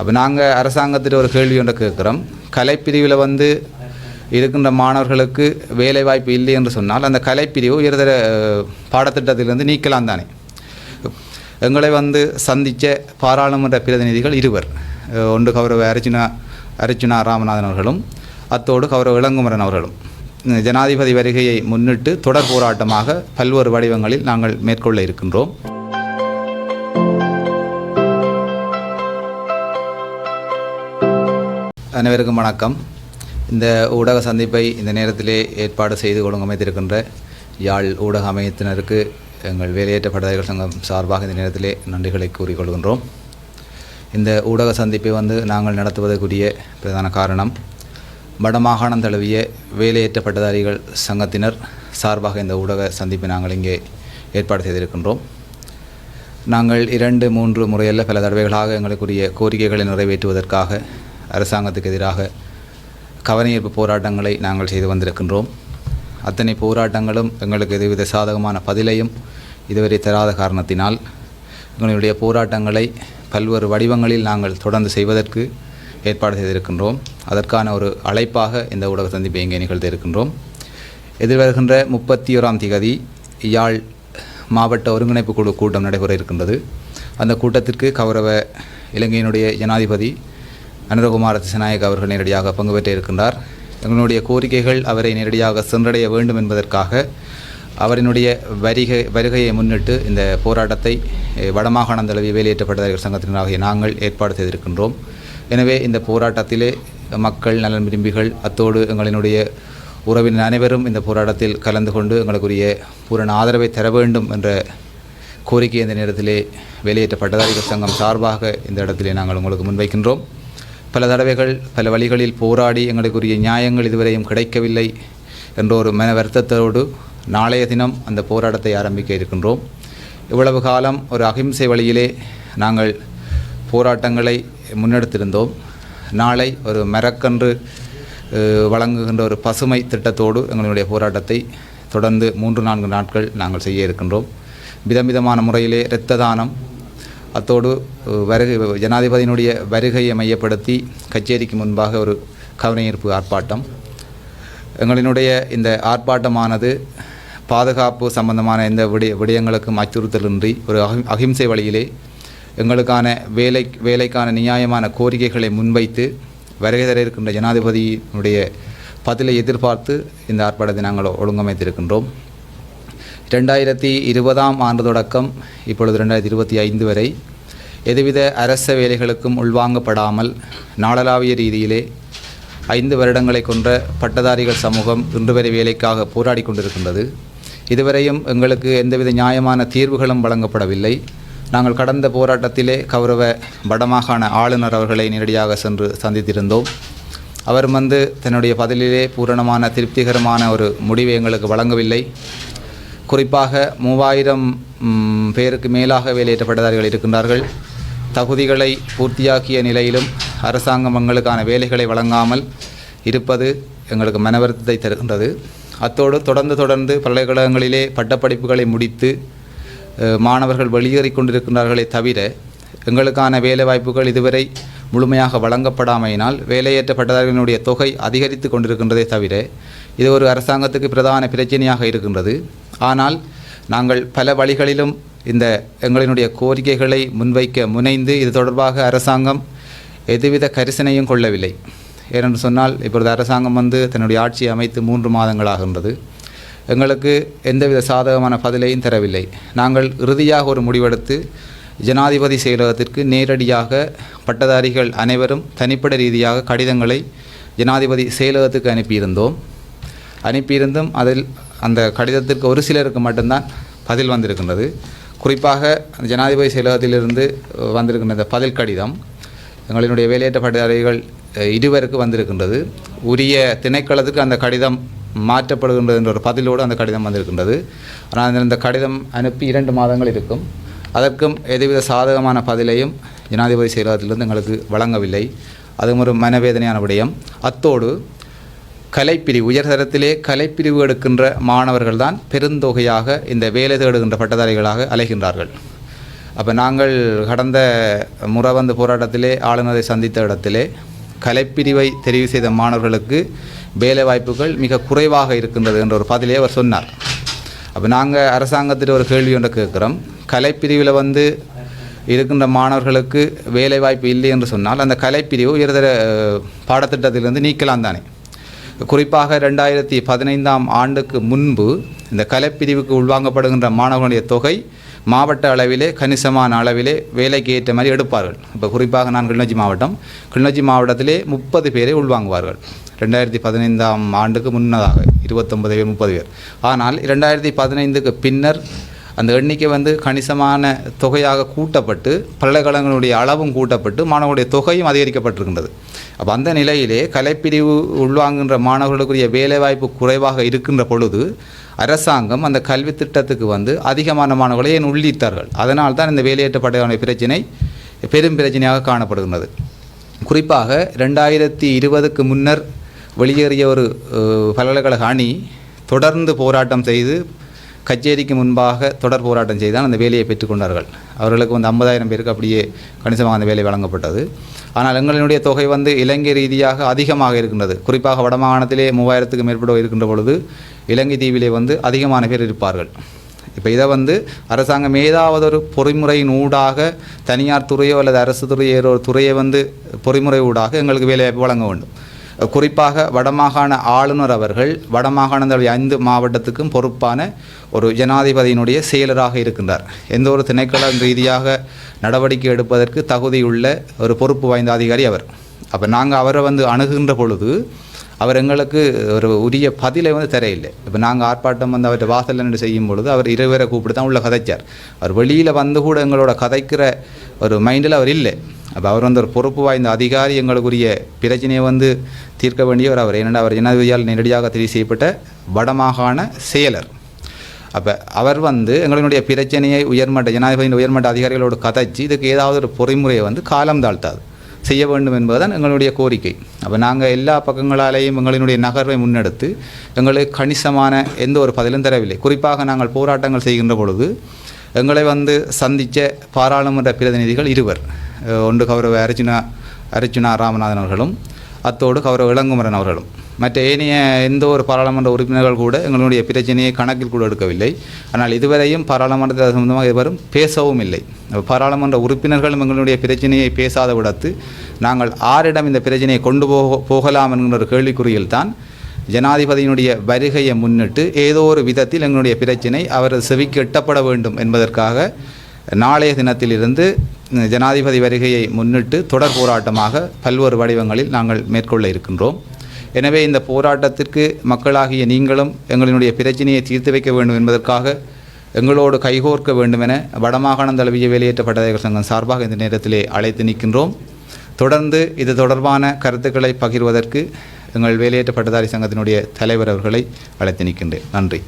அப்போ நாங்கள் அரசாங்கத்திட்ட ஒரு கேள்வி ஒன்றை கேட்குறோம். கலைப்பிரிவில் வந்து இருக்கின்ற மாணவர்களுக்கு வேலை வாய்ப்பு இல்லை என்று சொன்னால் அந்த கலைப்பிரிவு உயர்தர பாடத்திட்டத்திலிருந்து நீக்கலாம் தானே. எங்களை வந்து சந்தித்த பாராளுமன்ற பிரதிநிதிகள் இருவர். ஒன்று கௌரவ அர்ஜுனா அர்ஜுனா ராமநாதன் அவர்களும் அத்தோடு கௌரவ இளங்குமரன் அவர்களும். இந்த ஜனாதிபதி வருகையை முன்னிட்டு தொடர் போராட்டமாக பல்வேறு வடிவங்களில் நாங்கள் மேற்கொள்ள இருக்கின்றோம். அனைவருக்கும் வணக்கம். இந்த ஊடக சந்திப்பை இந்த நேரத்திலே ஏற்பாடு செய்து ஒழுங்கமைத்திருக்கின்ற யாழ் ஊடக அமையத்தினருக்கு எங்கள் வேலையேற்ற பட்டதாரிகள் சங்கம் சார்பாக இந்த நேரத்திலே நன்றிகளை கூறிக்கொள்கின்றோம். இந்த ஊடக சந்திப்பை வந்து நாங்கள் நடத்துவதற்குரிய பிரதான காரணம் வடமாகாணம் தழுவிய வேலையேற்ற பட்டதாரிகள் சங்கத்தினர் சார்பாக இந்த ஊடக சந்திப்பை நாங்கள் இங்கே ஏற்பாடு செய்திருக்கின்றோம். நாங்கள் இரண்டு மூன்று முறையல்ல பல தடவைகளாக எங்களுக்குரிய கோரிக்கைகளை நிறைவேற்றுவதற்காக அரசாங்கத்துக்கு எதிராக கவனஈர்ப்பு போராட்டங்களை நாங்கள் செய்து வந்திருக்கின்றோம். அத்தனை போராட்டங்களும் எங்களுக்கு எதுவித சாதகமான பதிலையும் இதுவரை தராத காரணத்தினால் எங்களுடைய போராட்டங்களை பல்வேறு வடிவங்களில் நாங்கள் தொடர்ந்து செய்வதற்கு ஏற்பாடு செய்திருக்கின்றோம். அதற்கான ஒரு அழைப்பாக இந்த ஊடக சந்திப்பை இங்கே நிகழ்த்த இருக்கின்றோம். எதிர்வருகின்ற முப்பத்தி ஓராம் திகதி யாழ் மாவட்ட ஒருங்கிணைப்பு குழு கூட்டம் நடைபெற இருக்கின்றது. அந்த கூட்டத்திற்கு கௌரவ இலங்கையினுடைய ஜனாதிபதி அனுரகுமார திசநாயக் அவர்கள் நேரடியாக பங்கு பெற்று இருக்கின்றார். எங்களுடைய கோரிக்கைகள் அவரை நேரடியாக சென்றடைய வேண்டும் என்பதற்காக அவரினுடைய வருகை வருகையை முன்னிட்டு இந்த போராட்டத்தை வடமாகாண வடமாகாணம் தழுவிய வேலையேற்றப்பட்டதாரிகள் சங்கத்தினராகிய நாங்கள் ஏற்பாடு செய்திருக்கின்றோம். எனவே இந்த போராட்டத்திலே மக்கள் நலன் விரும்பிகள் அத்தோடு எங்களினுடைய உறவினர் அனைவரும் இந்த போராட்டத்தில் கலந்து கொண்டு எங்களுக்குரிய பூரண ஆதரவை தர வேண்டும் என்ற கோரிக்கை இந்த நேரத்திலே வெளியேற்ற பட்டதாரிகள் சங்கம் சார்பாக இந்த இடத்திலே நாங்கள் உங்களுக்கு முன்வைக்கின்றோம். பல தடவைகள் பல வழிகளில் போராடி எங்களுக்குரிய நியாயங்கள் இதுவரையும் கிடைக்கவில்லை என்ற ஒரு மன வருத்தத்தோடு நாளைய தினம் அந்த போராட்டத்தை ஆரம்பிக்க இருக்கின்றோம். இவ்வளவு காலம் ஒரு அகிம்சை வழியிலே நாங்கள் போராட்டங்களை முன்னெடுத்திருந்தோம். நாளை ஒரு மரக்கன்று வழங்குகின்ற ஒரு பசுமை திட்டத்தோடு எங்களுடைய போராட்டத்தை தொடர்ந்து மூன்று நான்கு நாட்கள் நாங்கள் செய்ய இருக்கின்றோம். விதவிதமான முறையிலே இரத்த தானம் அத்தோடு வருகை ஜனாதிபதியினுடைய வருகையை மையப்படுத்தி கச்சேரிக்கு முன்பாக ஒரு கவனஈர்ப்பு ஆர்ப்பாட்டம். எங்களினுடைய இந்த ஆர்ப்பாட்டமானது பாதுகாப்பு சம்பந்தமான எந்த விடய விடயங்களுக்கும் அச்சுறுத்தலின்றி ஒரு அகிம்சை வழியிலே எங்களுக்கான வேலை வேலைக்கான நியாயமான கோரிக்கைகளை முன்வைத்து வருகை தர இருக்கின்ற ஜனாதிபதியினுடைய பதிலை எதிர்பார்த்து இந்த ஆர்ப்பாட்டத்தை நாங்கள் ஒழுங்கமைத்திருக்கின்றோம். ரெண்டாயிரத்தி இருபதாம் ஆண்டு தொடக்கம் இப்பொழுது ரெண்டாயிரத்தி இருபத்தி ஐந்து வரை எதுவித அரச வேலைகளுக்கும் உள்வாங்கப்படாமல் நாடளாவிய ரீதியிலே ஐந்து வருடங்களை கொன்ற பட்டதாரிகள் சமூகம் இன்று வரை வேலைக்காக போராடி கொண்டிருக்கின்றது. இதுவரையும் எங்களுக்கு எந்தவித நியாயமான தீர்வுகளும் வழங்கப்படவில்லை. நாங்கள் கடந்த போராட்டத்திலே கௌரவ வடமாகாண ஆளுநர் அவர்களை நேரடியாக சென்று சந்தித்திருந்தோம். அவர் வந்து தன்னுடைய பதிலிலே பூரணமான திருப்திகரமான ஒரு முடிவை எங்களுக்கு வழங்கவில்லை. குறிப்பாக மூவாயிரம் பேருக்கு மேலாக வேலையேற்ற பட்டதாரிகள் இருக்கின்றார்கள். தகுதிகளை பூர்த்தியாக்கிய நிலையிலும் அரசாங்கம் எங்களுக்கான வேலைகளை வழங்காமல் இருப்பது எங்களுக்கு மனவருத்தத்தை தருகின்றது. அத்தோடு தொடர்ந்து தொடர்ந்து பல்கலைக்கழகங்களிலே பட்டப்படிப்புகளை முடித்து மாணவர்கள் வெளியேறி கொண்டிருக்கின்றார்களே தவிர எங்களுக்கான வேலைவாய்ப்புகள் இதுவரை முழுமையாக வழங்கப்படாமையினால் வேலையேற்ற பட்டதாரிகளுடைய தொகை அதிகரித்து கொண்டிருக்கின்றதே தவிர இது ஒரு அரசாங்கத்துக்கு பிரதான பிரச்சனையாக இருக்கின்றது. ஆனால் நாங்கள் பல வழிகளிலும் இந்த எங்களினுடைய கோரிக்கைகளை முன்வைக்க முனைந்து இது தொடர்பாக அரசாங்கம் எதுவித கரிசனையும் கொள்ளவில்லை. ஏனென்று சொன்னால் இப்பொழுது அரசாங்கம் வந்து தன்னுடைய ஆட்சியை அமைத்து மூன்று மாதங்களாகின்றது எங்களுக்கு எந்தவித சாதகமான பதிலையும் தரவில்லை. நாங்கள் இறுதியாக ஒரு முடிவெடுத்து ஜனாதிபதி செயலகத்திற்கு நேரடியாக பட்டதாரிகள் அனைவரும் தனிப்பட ரீதியாக கடிதங்களை ஜனாதிபதி செயலகத்துக்கு அனுப்பியிருந்தோம். அனுப்பியிருந்தும் அதில் அந்த கடிதத்திற்கு ஒரு சிலருக்கு மட்டும்தான் பதில் வந்திருக்கின்றது. குறிப்பாக அந்த ஜனாதிபதி செயலகத்திலிருந்து வந்திருக்கின்ற இந்த பதில் கடிதம் எங்களினுடைய வேலையேற்ற பட்டதாரிகள் இருவருக்கு வந்திருக்கின்றது. உரிய திணைக்களத்துக்கு அந்த கடிதம் மாற்றப்படுகின்றது என்ற ஒரு பதிலோடு அந்த கடிதம் வந்திருக்கின்றது. ஆனால் அந்த- இந்த கடிதம் அனுப்பி இரண்டு மாதங்கள் இருக்கும். அதற்கும் எதுவித சாதகமான பதிலையும் ஜனாதிபதி செயலகத்திலிருந்து எங்களுக்கு வழங்கவில்லை. அதுவும் ஒரு மனவேதனையான விடயம். அத்தோடு கலைப்பிரிவு உயர்தரத்திலே கலைப்பிரிவு எடுக்கின்ற மாணவர்கள் தான் பெருந்தொகையாக இந்த வேலை தேடுகின்ற பட்டதாரிகளாக அலைகின்றார்கள். அப்போ நாங்கள் கடந்த முறை போராட்டத்திலே ஆளுநரை சந்தித்த இடத்திலே கலைப்பிரிவை தெரிவு செய்த மாணவர்களுக்கு வேலை வாய்ப்புகள் மிக குறைவாக இருக்கின்றது என்ற ஒரு பதிலே அவர் சொன்னார். அப்போ நாங்கள் அரசாங்கத்திட்ட ஒரு கேள்வி ஒன்று கேட்குறோம். கலைப்பிரிவில் வந்து இருக்கின்ற மாணவர்களுக்கு வேலை வாய்ப்பு இல்லை என்று சொன்னால் அந்த கலைப்பிரிவு உயர்தர பாடத்திட்டத்திலிருந்து நீக்கலாம் தானே. குறிப்பாக ரெண்டாயிரத்தி பதினைந்தாம் ஆண்டுக்கு முன்பு இந்த கலைப்பிரிவுக்கு உள்வாங்கப்படுகின்ற மாணவர்களுடைய தொகை மாவட்ட அளவிலே கணிசமான அளவிலே வேலைக்கு ஏற்ற மாதிரி எடுப்பார்கள். இப்போ குறிப்பாக நான் கிளிநொச்சி மாவட்டம். கிளிநொச்சி மாவட்டத்திலே முப்பது பேரை உள்வாங்குவார்கள். ரெண்டாயிரத்தி பதினைந்தாம் ஆண்டுக்கு முன்னதாக இருபத்தொன்பது பேர் முப்பது பேர். ஆனால் இரண்டாயிரத்தி பதினைந்துக்கு பின்னர் அந்த எண்ணிக்கை வந்து கணிசமான தொகையாக கூட்டப்பட்டு பல்கலைக்கழகங்களுடைய அளவும் கூட்டப்பட்டு மாணவர்களுடைய தொகையும் அதிகரிக்கப்பட்டிருக்கின்றது. அப்போ அந்த நிலையிலே கலைப்பிரிவு உள்வாங்குகின்ற மாணவர்களுக்குரிய வேலைவாய்ப்பு குறைவாக இருக்கின்ற பொழுது அரசாங்கம் அந்த கல்வி திட்டத்துக்கு வந்து அதிகமான மாணவர்களை ஏன் உள்ளிட்டார்கள்? அதனால் தான் இந்த வேலையேற்றப்பட்ட பிரச்சினை பெரும் பிரச்சனையாக காணப்படுகின்றது. குறிப்பாக ரெண்டாயிரத்தி இருபதுக்கு முன்னர் வெளியேறிய ஒரு பல்கலைக்கழக அணி தொடர்ந்து போராட்டம் செய்து கச்சேரிக்கு முன்பாக தொடர் போராட்டம் செய்தால் அந்த வேலையை பெற்றுக்கொண்டார்கள் அவர்களுக்கு வந்து ஐம்பதாயிரம் பேருக்கு அப்படியே கணிசமாக அந்த வேலை வழங்கப்பட்டது. ஆனால் எங்களினுடைய தொகை வந்து இலங்கை ரீதியாக அதிகமாக இருக்கின்றது. குறிப்பாக வடமாகாணத்திலே மூவாயிரத்துக்கு மேற்பட்டோர் இருக்கின்ற பொழுது இலங்கை தீவிலே வந்து அதிகமான பேர் இருப்பார்கள். இப்போ இதை வந்து அரசாங்கம் ஏதாவது ஒரு பொறிமுறையின் ஊடாக தனியார் துறையோ அல்லது அரசு துறையோ ஒரு துறையை வந்து பொறிமுறை ஊடாக எங்களுக்கு வேலைவாய்ப்பு வழங்க வேண்டும். குறிப்பாக வடமாகாண ஆளுநர் அவர்கள் வடமாகாணங்களுடைய ஐந்து மாவட்டத்துக்கும் பொறுப்பான ஒரு ஜனாதிபதியினுடைய செயலராக இருக்கின்றார். எந்த ஒரு திணைக்களம் ரீதியாக நடவடிக்கை எடுப்பதற்கு தகுதியுள்ள ஒரு பொறுப்பு வாய்ந்த அதிகாரி அவர். அப்போ நாங்கள் அவரை வந்து அணுகுகின்ற பொழுது அவர் எங்களுக்கு ஒரு உரிய பதிலை வந்து தரையில்லை. இப்போ நாங்கள் ஆர்ப்பாட்டம் வந்து அவர்கிட்ட வாசல் நின்று செய்யும் பொழுது அவர் இருவரை கூப்பிட்டு தான் உள்ள கதைச்சார். அவர் வெளியில் வந்து கூட எங்களோட கதைக்கிற ஒரு மைண்டில் அவர் இல்லை. அப்போ அவர் வந்து ஒரு பொறுப்பு வாய்ந்த அதிகாரி எங்களுக்குரிய பிரச்சனையை வந்து தீர்க்க வேண்டியவர் அவர். ஏனென்றால் அவர் ஜனாதிபதியால் நேரடியாக தெரிவு செய்யப்பட்ட வடமாகாண செயலர். அப்போ அவர் வந்து எங்களுடைய பிரச்சனையை உயர்மட்ட ஜனாதிபதியின் உயர்மட்ட அதிகாரிகளோடு கதைச்சு இதுக்கு ஏதாவது ஒரு பொறிமுறையை வந்து காலம் தாழ்த்தாது. செய்ய வேண்டும் என்பதுதான் எங்களுடைய கோரிக்கை. அப்போ நாங்கள் எல்லா பக்கங்களாலேயும் எங்களினுடைய நகர்வை முன்னெடுத்து எங்களுக்கு கணிசமான எந்த ஒரு பதிலும் தரவில்லை. குறிப்பாக நாங்கள் போராட்டங்கள் செய்கின்ற பொழுது எங்களை வந்து சந்தித்த பாராளுமன்ற பிரதிநிதிகள் இருவர். ஒன்று கௌரவ அர்ஜுனா அர்ஜுனா ராமநாதன் அவர்களும் அத்தோடு கௌரவ இளங்குமரன் அவர்களும். மற்ற ஏனைய எந்த ஒரு பாராளுமன்ற உறுப்பினர்கள் கூட எங்களுடைய பிரச்சனையை கணக்கில் கூட எடுக்கவில்லை. ஆனால் இதுவரையும் பாராளுமன்றத்தில் சம்பந்தமாக எவரும் பேசவும் இல்லை. பாராளுமன்ற உறுப்பினர்களும் எங்களுடைய பிரச்சனையை பேசாத விடத்து நாங்கள் ஆரிடம் இந்த பிரச்சனையை கொண்டு போக போகலாம் என்கிற ஒரு கேள்விக்குறியில் தான் ஜனாதிபதியினுடைய வருகையை முன்னிட்டு ஏதோ ஒரு விதத்தில் எங்களுடைய பிரச்சினை அவரது செவிக்கு எட்டப்பட வேண்டும் என்பதற்காக நாளைய தினத்திலிருந்து ஜனாதிபதி வருகையை முன்னிட்டு தொடர் போராட்டமாக பல்வேறு வடிவங்களில் நாங்கள் மேற்கொள்ள இருக்கின்றோம். எனவே இந்த போராட்டத்திற்கு மக்களாகிய நீங்களும் எங்களினுடைய பிரச்சனையை தீர்த்து வைக்க வேண்டும் என்பதற்காக எங்களோடு கைகோர்க்க வேண்டும் என வடமாகாணம் தழுவிய வெளியேற்ற பட்டதாரிகள் சங்கம் சார்பாக இந்த நேரத்திலே அழைத்து நிற்கின்றோம். தொடர்ந்து இது தொடர்பான கருத்துக்களை பகிர்வதற்கு எங்கள் வேலையேற்ற பட்டதாரி சங்கத்தினுடைய தலைவர் அவர்களை அழைத்து நிற்கின்றேன். நன்றி.